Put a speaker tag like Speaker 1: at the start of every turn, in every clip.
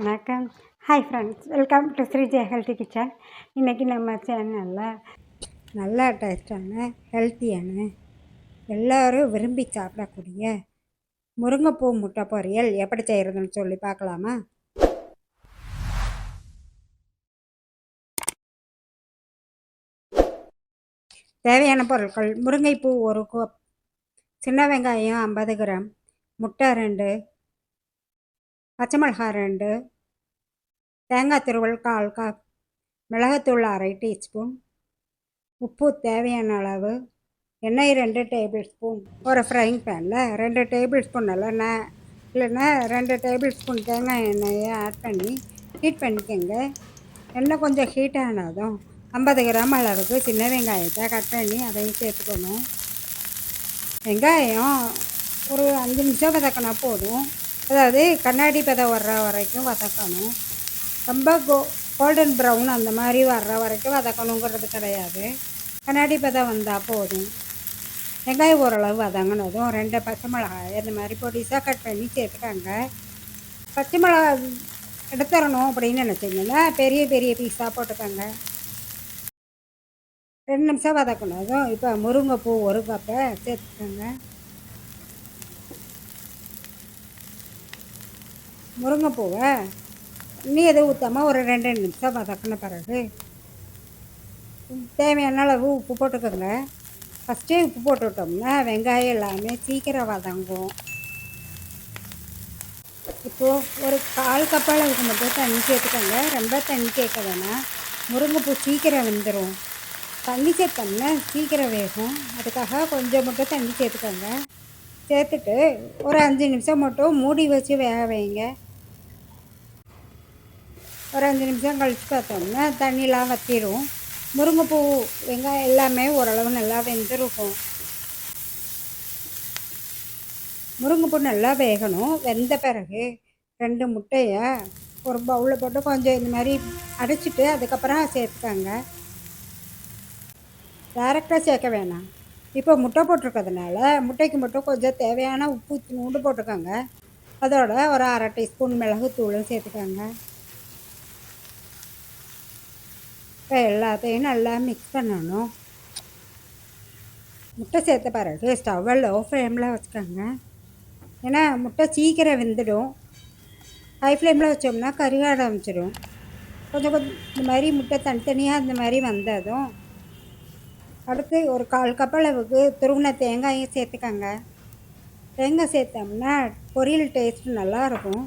Speaker 1: வணக்கம். Hi friends welcome to Srijaya healthy kitchen இன்றைக்கி நம்ம சேனலில் நல்லா டேஸ்டான ஹெல்த்தியான எல்லோரும் விரும்பி சாப்பிடக்கூடிய முருங்கைப்பூ முட்டை பொரியல் எப்படி செய்கிறதுன்னு சொல்லி பார்க்கலாமா? தேவையான பொருட்கள் முருங்கைப்பூ ஒரு கப் சின்ன வெங்காயம் ஐம்பது கிராம் முட்டை ரெண்டு பச்சைமிளகாய் ரெண்டு தேங்காய் துருவல் கால் கா மிளகாத்தூள் அரை டீஸ்பூன் உப்பு தேவையான அளவு எண்ணெய் ரெண்டு டேபிள் ஸ்பூன் ஒரு ஃப்ரைங் பேனில் ரெண்டு டேபிள் ஸ்பூன் நல்லெண்ணெய் இல்லைன்னா ரெண்டு டேபிள் ஸ்பூன் தேங்காய் எண்ணெயை ஆட் பண்ணி ஹீட் பண்ணிக்கோங்க எண்ணெய் கொஞ்சம் ஹீட் ஆனதும் ஐம்பது கிராம் அளவுக்கு சின்ன வெங்காயத்தை கட் பண்ணி அதையும் சேர்த்துக்கணும் வெங்காயம் ஒரு அஞ்சு நிமிஷம் வதக்கினா போதும் அதாவது கண்ணாடி பதம் வர்ற வரைக்கும் வதக்கணும். ரொம்ப கோ கோல்டன் ப்ரௌன் அந்த மாதிரி வர்ற வரைக்கும் வதக்கணுங்கிறது கிடையாது. கண்ணாடி பதம் வந்தால் போதும். வெங்காயம் ஓரளவு வதங்கினதும் ரெண்டு பச்சை மிளகாய் இந்த மாதிரி பொடிசாக கட் பண்ணி சேர்த்துக்காங்க. பச்சை மிளகா எடுத்துடணும் அப்படின்னு நினச்சிங்கன்னா பெரிய பெரிய பீஸாக போட்டுக்கோங்க. ரெண்டு நிமிஷம் வதக்கணும் அதுவும் இப்போ முருங்கைப்பூ ஒரு கப்பை சேர்த்துக்கோங்க. முருங்கைப்பூவை? நீ எதுவும் ஊற்றாமல் ஒரு ரெண்டு நிமிஷம் வதக்கின பிறகு. தேவையான அளவு உப்பு போட்டுக்கோங்க. ஃபஸ்ட்டே உப்பு போட்டுவிட்டோம்னா வெங்காயம் எல்லாமே சீக்கிரம் வதங்கும். இப்போது ஒரு கால் கப்பால் அளவுக்கு மட்டும் தண்ணி சேர்த்துக்கோங்க. ரொம்ப தண்ணி சேர்க்க வேணாம். முருங்கைப்பூ சீக்கிரம் வெந்துடும் தண்ணி சேர்த்தோம்னா சீக்கிரம் வேகும். அதுக்காக கொஞ்சம் மட்டும் தண்ணி சேர்த்துக்கோங்க. சேர்த்துட்டு ஒரு அஞ்சு நிமிஷம் மட்டும் மூடி வச்சு வேக வைங்க. ஒரு அஞ்சு நிமிஷம் கழித்து பார்த்தோம்னா தண்ணிலாம் வற்றிடும் முருங்கைப்பூ வெங்காயம் எல்லாமே ஓரளவு நல்லா வெந்திருக்கும். முருங்கைப்பூ நல்லா வேகணும். வெந்த பிறகு ரெண்டு முட்டையை ஒரு பவுலில் போட்டு கொஞ்சம் இந்த மாதிரி அடைச்சிட்டு அதுக்கப்புறம் சேர்த்துக்காங்க. டேரெக்டாக சேர்க்க வேணாம். இப்போ முட்டை போட்டிருக்கிறதுனால முட்டைக்கு மட்டும் கொஞ்சம் தேவையான உப்பு நூண்டு போட்டுக்கோங்க. அதோட ஒரு அரை டீஸ்பூன் மிளகு தூளும் சேர்த்துக்கோங்க. இப்போ எல்லாத்தையும் நல்லா மிக்ஸ் பண்ணணும். முட்டை சேர்த்த பிறகு ஸ்டவ்வை லோ ஃப்ளேமில் வச்சுக்கோங்க. ஏன்னா முட்டை சீக்கிரம் வெந்துடும். ஹை ஃப்ளேமில் வச்சோம்னா கருக ஆரம்பிச்சிடும் கொஞ்சம் கொஞ்சம் இந்த மாதிரி முட்டை தனித்தனியாக இந்த மாதிரி வந்ததும் அடுத்து ஒரு கால் கப் அளவுக்கு துருவின தேங்காயும் சேர்த்துக்கோங்க. தேங்காய் சேர்த்தோம்னா பொரியல் டேஸ்ட் நல்லாயிருக்கும்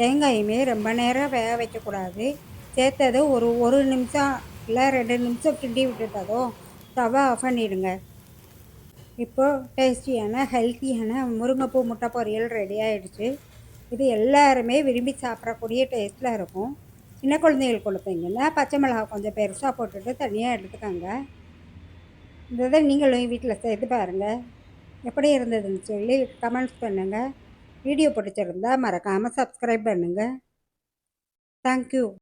Speaker 1: தேங்காயுமே ரொம்ப நேரம் வேக வைக்கக்கூடாது. சேர்த்தது ஒரு ஒரு நிமிஷம் இல்லை ரெண்டு நிமிஷம் கிண்டி விட்டுட்டதும் தவா ஆஃப் பண்ணிவிடுங்க இப்போது டேஸ்டியான ஹெல்த்தியான முருங்கைப்பூ முட்டை பொரியல் ரெடி ஆகிடுச்சு இது எல்லாருமே விரும்பி சாப்பிடக்கூடிய டேஸ்ட்டில் இருக்கும். சின்ன குழந்தைகள் கொடுப்பீங்கன்னா பச்சை மிளகா கொஞ்சம் பெருசாக போட்டுட்டு தனியாக எடுத்துக்கோங்க. இந்த இதை நீங்களும் வீட்டில் சேர்த்து பாருங்கள் எப்படி இருந்ததுன்னு சொல்லி கமெண்ட்ஸ் பண்ணுங்கள் வீடியோ பிடிச்சிருந்தா மறக்காமல் சப்ஸ்கிரைப் பண்ணுங்கள் தேங்க்யூ